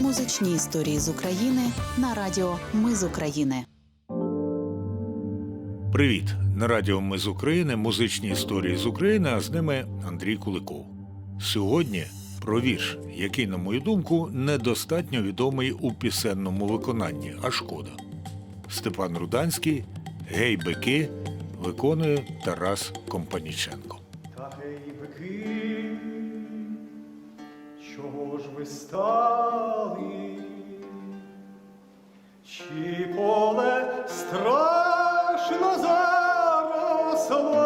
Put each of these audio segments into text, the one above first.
Музичні історії з України на радіо Ми з України. Привіт! На радіо Ми з України музичні історії з України, а з ними Андрій Куликов. Сьогодні про вірш, який, на мою думку, недостатньо відомий у пісенному виконанні, а шкода. Степан Руданський, Гей бики виконує Тарас Компаніченко. Чого ж ви стали? Чи поле страшно заросло?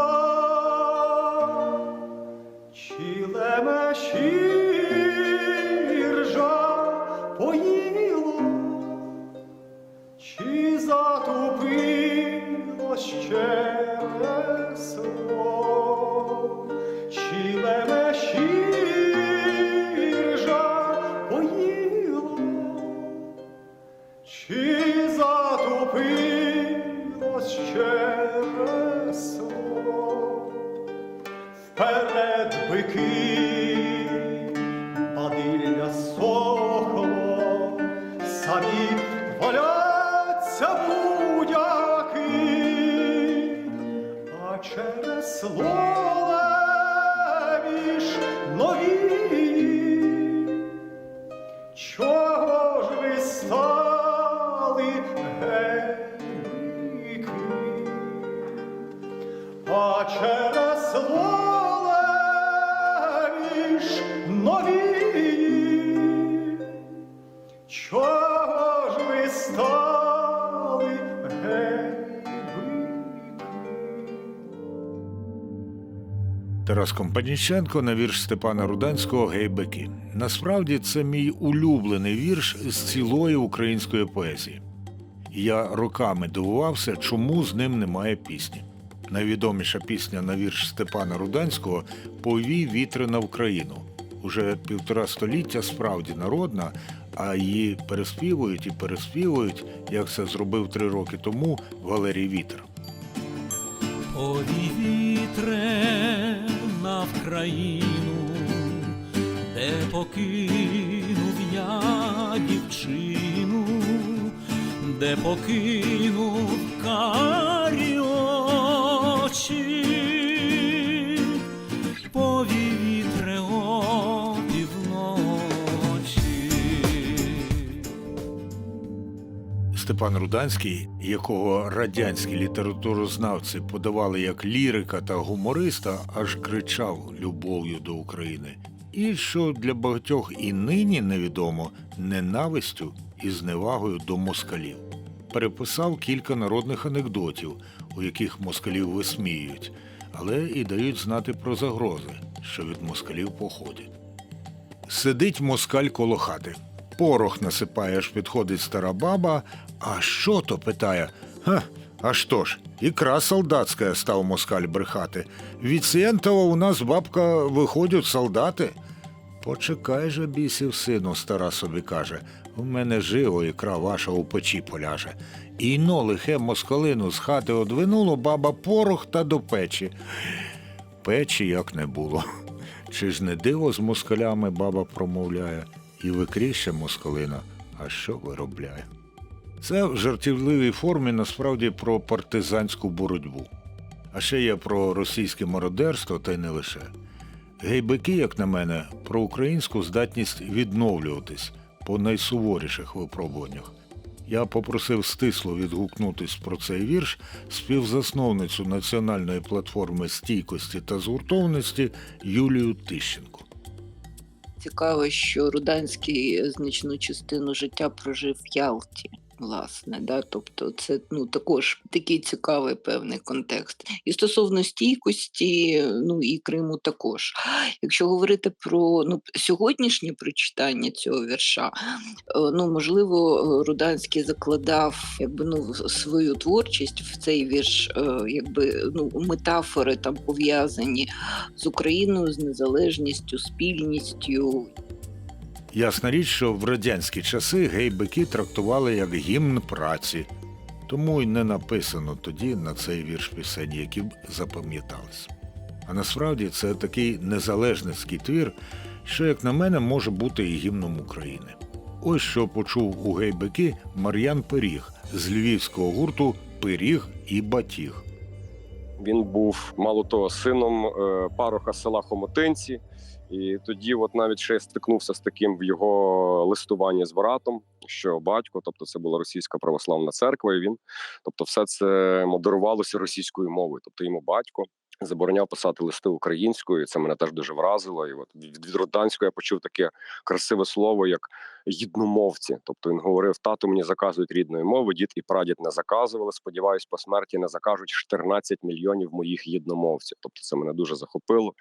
Самі валяться будяки, а через левіш нові. Чого ж ви стали гейки? А через Тарас Компаніченко на вірш Степана Руданського Гей бики. Насправді це мій улюблений вірш з цілої української поезії. Я роками дивувався, чому з ним немає пісні. Найвідоміша пісня на вірш Степана Руданського Повій вітри на Україну. Уже півтора століття справді народна, а її переспівують і переспівують, як це зробив три роки тому Валерій Вітер. Повій вітре на Вкраїну, де покинув я дівчину, де покинув карі очі. Степан Руданський, якого радянські літературознавці подавали як лірика та гумориста, аж кричав любов'ю до України. І що для багатьох і нині невідомо ненавистю і зневагою до москалів. Переписав кілька народних анекдотів, у яких москалів висміюють, але і дають знати про загрози, що від москалів походять. Сидить москаль коло хати. Порох насипає, аж підходить стара баба. А що то? питає. Ха, а що ж, ікра солдатська, став москаль брехати. Від Сєнтова у нас бабка виходять солдати. Почекай же, бісів сину, стара собі каже. У мене живо ікра ваша у печі поляже. І но лихе москалину з хати одвинуло баба порох та до печі. Печі як не було. Чи ж не диво з москалями баба промовляє, і викріще москалина, а що виробляє? Це в жартівливій формі насправді про партизанську боротьбу. А ще є про російське мародерство, та й не лише. Гейбики, як на мене, про українську здатність відновлюватись по найсуворіших випробуваннях. Я попросив стисло відгукнутись про цей вірш співзасновницю національної платформи стійкості та згуртованості Юлію Тищенко. Цікаво, що Руданський значну частину життя прожив в Ялті. Власне, да, тобто це ну також такий цікавий певний контекст. І стосовно стійкості, ну і Криму також. Якщо говорити про ну сьогоднішнє прочитання цього вірша, е, ну можливо, Руданський закладав якби ну свою творчість в цей вірш, е, якби ну метафори там пов'язані з Україною, з незалежністю, спільністю Ясна річ, що в радянські часи гейбики трактували як гімн праці, тому й не написано тоді на цей вірш пісень, які б запам'ятались. А насправді це такий незалежницький твір, що, як на мене, може бути і гімном України. Ось що почув у гейбеки Мар'ян Пиріг з львівського гурту Пиріг і Батіг. Він був мало того сином е, пароха села Хомотинці. І тоді, от навіть ще стикнувся з таким в його листуванні з братом, що батько, тобто це була російська православна церква, і він, тобто, все це модерувалося російською мовою. Тобто йому батько забороняв писати листи українською. Це мене теж дуже вразило. І от від, Роданського я почув таке красиве слово, як їдномовці. Тобто він говорив: тату мені заказують рідної мови, дід і прадід не заказували. Сподіваюсь, по смерті не закажуть 14 мільйонів моїх їдномовців. Тобто це мене дуже захопило.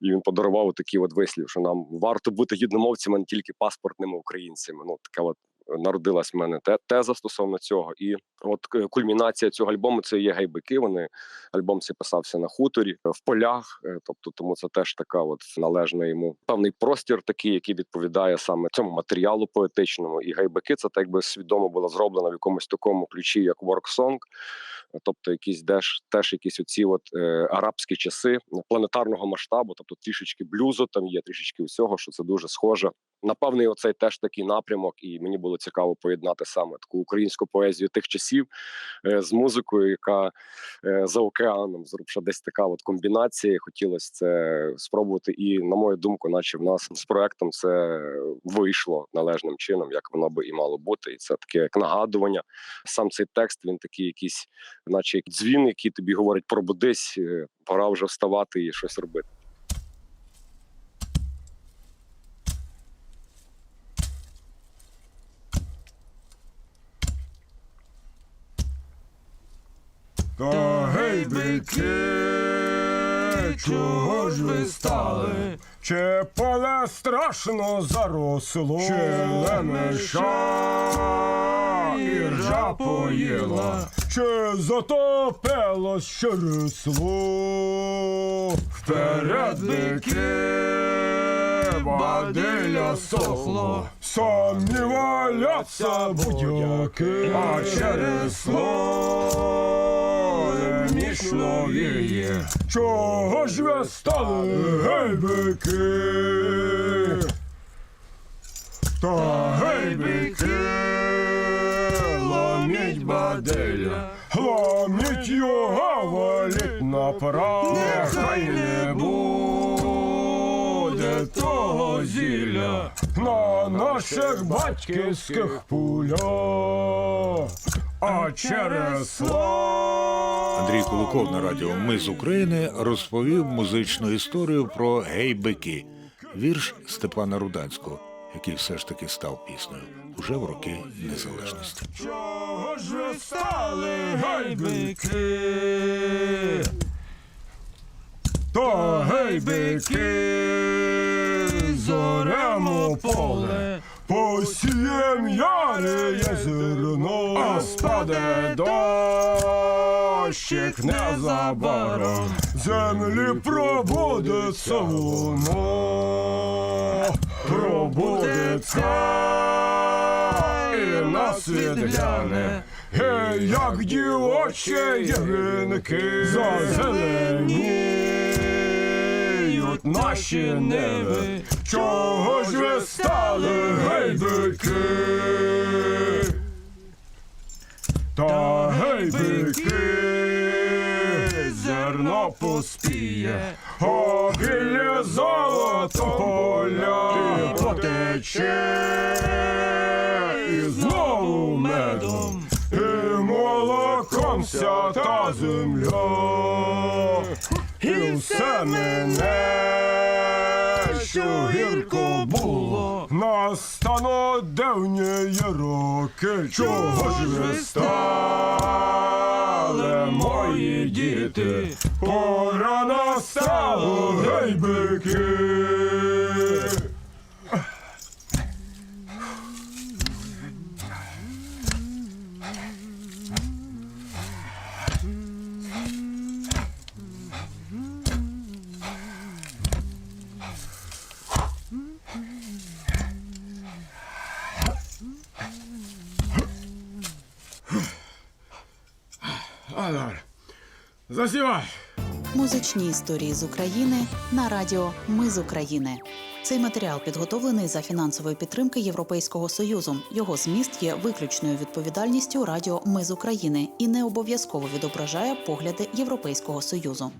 І він подарував такий от вислів, що нам варто бути їдномовцями не тільки паспортними українцями. Ну така от. Народилась в мене те- теза стосовно цього, і от е, кульмінація цього альбому це є гайбики. Вони альбом цей писався на хуторі в полях. е, Тобто, тому це теж така, от належна йому певний простір, такий, який відповідає саме цьому матеріалу поетичному. І гайбики це так би свідомо було зроблено в якомусь такому ключі, як ворксонг. Тобто, якісь теж, теж якісь оці от е, арабські часи планетарного масштабу, тобто трішечки блюзу там є, трішечки всього, що це дуже схоже. Напевне, оцей теж такий напрямок, і мені було цікаво поєднати саме таку українську поезію тих часів е, з музикою, яка е, за океаном зрубша десь така от комбінація. Хотілося це спробувати. І на мою думку, наче в нас з проектом це вийшло належним чином, як воно би і мало бути. І це таке як нагадування. Сам цей текст він такий, якийсь, наче дзвін, який тобі говорить пробудись, е, пора вже вставати і щось робити. Та гей, чого ж ви стали? Чи поле страшно заросло? Чи лемеша і ржа поїла? Чи затопилось що росло? Вперед, бики, бадиля сохло, самі валяться будяки, а через слово мішно віє. Чого ж ви стали, гейбики? Та гейбики, ломіть баделя, ломіть його, валіть направо, нехай не буде того зілля на наших батьківських пулях, а через слово Андрій Куликов на радіо Ми з України розповів музичну історію про гейбики, вірш Степана Руданського, який все ж таки став піснею уже в роки незалежності. Чого ж ви стали гайбики? То гейбики, зоремо поле, посієм яриє зерно, а спаде дощик незабаром, землі пробудеться воно, пробудеться і нас відгляне. Гей, як дівочі ягинки наші неви. Чого ж ви стали, гейбики? Та гейбики, зерно поспіє, обілля золото поля потече, і знову медом, і молоком вся та земля, все мене, що гірко було, настану давні роки, чого ж ви стали, мої діти, пора настала, гейбики. Алар, засівай. Музичні історії з України на радіо Ми з України. Цей матеріал підготовлений за фінансової підтримки Європейського союзу. Його зміст є виключною відповідальністю Радіо Ми з України і не обов'язково відображає погляди Європейського союзу.